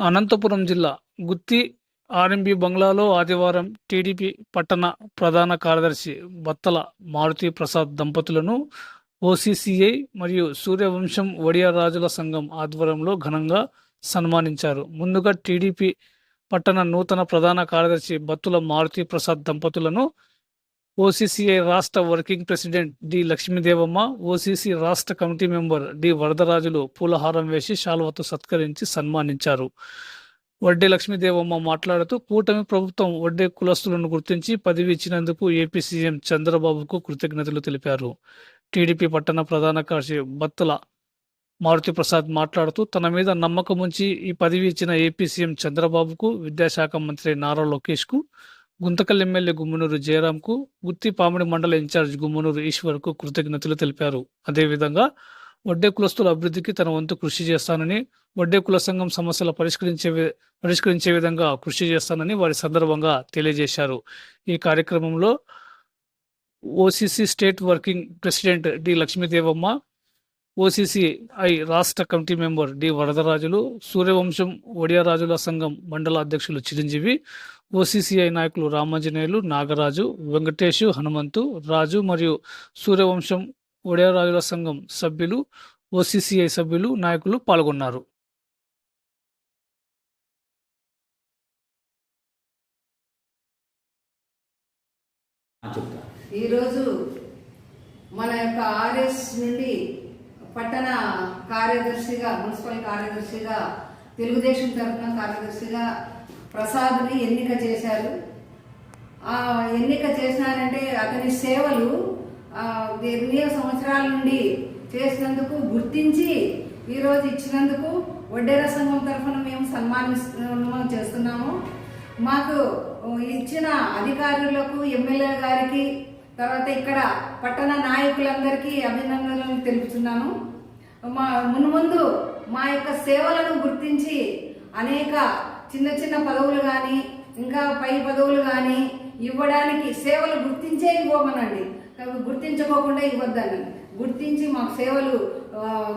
అనంతపురం జిల్లా గుత్తి ఆర్ఎంబి బంగ్లాలో ఆదివారం టీడీపీ పట్టణ ప్రధాన కార్యదర్శి బత్తల మారుతి ప్రసాద్ దంపతులను ఓసీసీఐ మరియు సూర్యవంశం ఒడియా రాజుల సంఘం ఆధ్వర్యంలో ఘనంగా సన్మానించారు. ముందుగా టీడీపీ పట్టణ నూతన ప్రధాన కార్యదర్శి బత్తుల మారుతి ప్రసాద్ దంపతులను ఓసీసీఐ రాష్ట్ర working president D Lakshmidevamma OCC రాష్ట్ర కమిటీ మెంబర్ డి వరదరాజులు పూలహారం వేసి శాల్వతో సత్కరించి సన్మానించారు. వడ్డే లక్ష్మీదేవమ్మ మాట్లాడుతూ కూటమి ప్రభుత్వం వడ్డే కులస్తులను గుర్తించి పదవి ఇచ్చినందుకు ఏపీ సీఎం చంద్రబాబుకు కృతజ్ఞతలు తెలిపారు. టీడీపీ పట్టణ ప్రధాన కార్యదర్శి బత్తుల మారుతి ప్రసాద్ మాట్లాడుతూ తన మీద నమ్మకముంచి ఈ పదవి ఇచ్చిన ఏపీ సీఎం చంద్రబాబుకు విద్యాశాఖ మంత్రి నారా లోకేష్కు గుంతకల్ ఎమ్మెల్యే గుమ్మనూరు జయరాంకు గుత్తి పామిడి మండల ఇన్ఛార్జ్ గుమ్మనూరు ఈశ్వర్కు కృతజ్ఞతలు తెలిపారు. అదేవిధంగా వడ్డే కులస్తుల అభివృద్ధికి తన వంతు కృషి చేస్తానని వడ్డే కుల సంఘం సమస్యల పరిష్కరించే పరిష్కరించే విధంగా కృషి చేస్తానని వారి సందర్భంగా తెలియజేశారు. ఈ కార్యక్రమంలో OCC state working president D Lakshmidevamma OCCI రాష్ట్ర committee member D Varadarajulu Suryavamsham Odia రాజుల సంఘం మండల అధ్యక్షులు చిరంజీవి ఓసీసీఐ నాయకులు రామాంజనేయులు నాగరాజు వెంకటేష్ హనుమంతు రాజు మరియు సూర్యవంశం ఒడియా రాజుల సంఘం సభ్యులు ఓసీసీఐ సభ్యులు నాయకులు పాల్గొన్నారు. ఈరోజు మన యొక్క ఆర్ఎస్ నుండి పట్టణ కార్యదర్శిగా మున్సిపల్ కార్యదర్శిగా తెలుగుదేశం తరఫున కార్యదర్శిగా ప్రసాద్ని ఎన్నిక చేశారు. ఆ ఎన్నిక చేసినారంటే అతని సేవలు ఎన్నో సంవత్సరాల నుండి చేసినందుకు గుర్తించి ఈరోజు ఇచ్చినందుకు వడ్డేర సంఘం తరఫున మేము సన్మానిస్తున్నాము చేస్తున్నాము. మాకు ఇచ్చిన అధికారులకు ఎమ్మెల్యే గారికి తర్వాత ఇక్కడ పట్టణ నాయకులందరికీ అభినందనలు తెలుపుతున్నాను. మా మున్ముందు మా యొక్క సేవలను గుర్తించి అనేక చిన్న చిన్న పదవులు కానీ ఇంకా పై పదవులు కానీ ఇవ్వడానికి సేవలు గుర్తించే ఇవ్వమనండి. అవి గుర్తించుకోకుండా ఇవ్వద్దండి. గుర్తించి మాకు సేవలు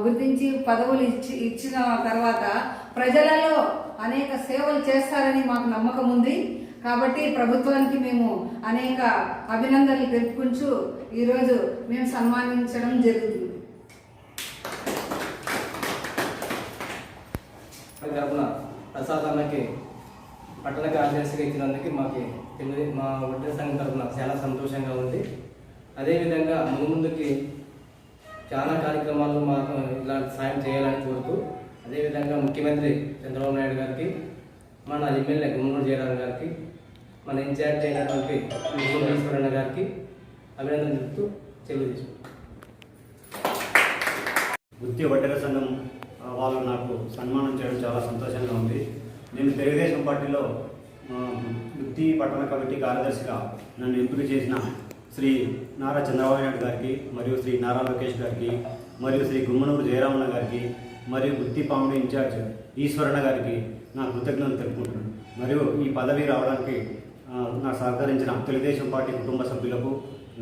గుర్తించి పదవులు ఇచ్చి ఇచ్చిన తర్వాత ప్రజలలో అనేక సేవలు చేస్తారని మాకు నమ్మకం ఉంది కాబట్టి ప్రభుత్వానికి మేము అనేక అభినందనలు తెలుపుకుంటూ ఈరోజు మేము సన్మానించడం జరుగుతుంది. అది ప్రసాద్ అన్నకి పట్టణ కార్యదర్శిగా ఇచ్చినందుకు మాకు తెలుగు మా ఒడ్డే సంఘం తరఫున చాలా సంతోషంగా ఉంది. అదేవిధంగా ముందు ముందుకి చాలా కార్యక్రమాలు మాకు ఇలాంటి సాయం చేయాలని కోరుతూ అదేవిధంగా ముఖ్యమంత్రి చంద్రబాబు నాయుడు గారికి మన ఎమ్మెల్యే గుమ్మూరు జయరామ్ గారికి మన ఇన్ఛార్జ్ అయినటువంటి విశ్వేశ్వరన్న గారికి అభినందన చెప్తూ చెల్లి తీసుకుంటాం వృత్తి వడ్డెర సంఘం వాళ్ళు నాకు సన్మానం చేయడం చాలా సంతోషంగా ఉంది. నేను తెలుగుదేశం పార్టీలో వృత్తి పట్టణ కమిటీ కార్యదర్శిగా నన్ను ఎంపిక చేసిన శ్రీ నారా చంద్రబాబు నాయుడు గారికి మరియు శ్రీ నారా లోకేష్ గారికి మరియు శ్రీ గుమ్మనూరు జయరామన్న గారికి మరియు వృత్తి పాముడి ఇన్ఛార్జ్ ఈశ్వరణ గారికి నా కృతజ్ఞతలు తెలుపుకుంటున్నాను. మరియు ఈ పదవి రావడానికి నా నాకు సహకరించిన తెలుగుదేశం పార్టీ కుటుంబ సభ్యులకు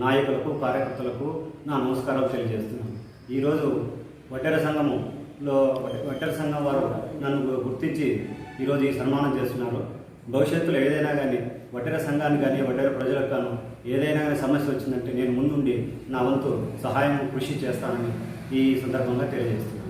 నాయకులకు కార్యకర్తలకు నా నమస్కారాలు తెలియజేస్తున్నాను. ఈరోజు వడ్డెర సంఘములో వడ్డెర సంఘం వారు నన్ను గుర్తించి ఈరోజు ఈ సన్మానం చేస్తున్నారు. భవిష్యత్తులో ఏదైనా కానీ వడ్డెర సంఘానికి కానీ వడ్డెర ప్రజలకు గాను ఏదైనా కానీ సమస్య వచ్చిందంటే నేను ముందుండి నా వంతు సహాయం కృషి చేస్తానని ఈ సందర్భంగా తెలియజేస్తున్నాను.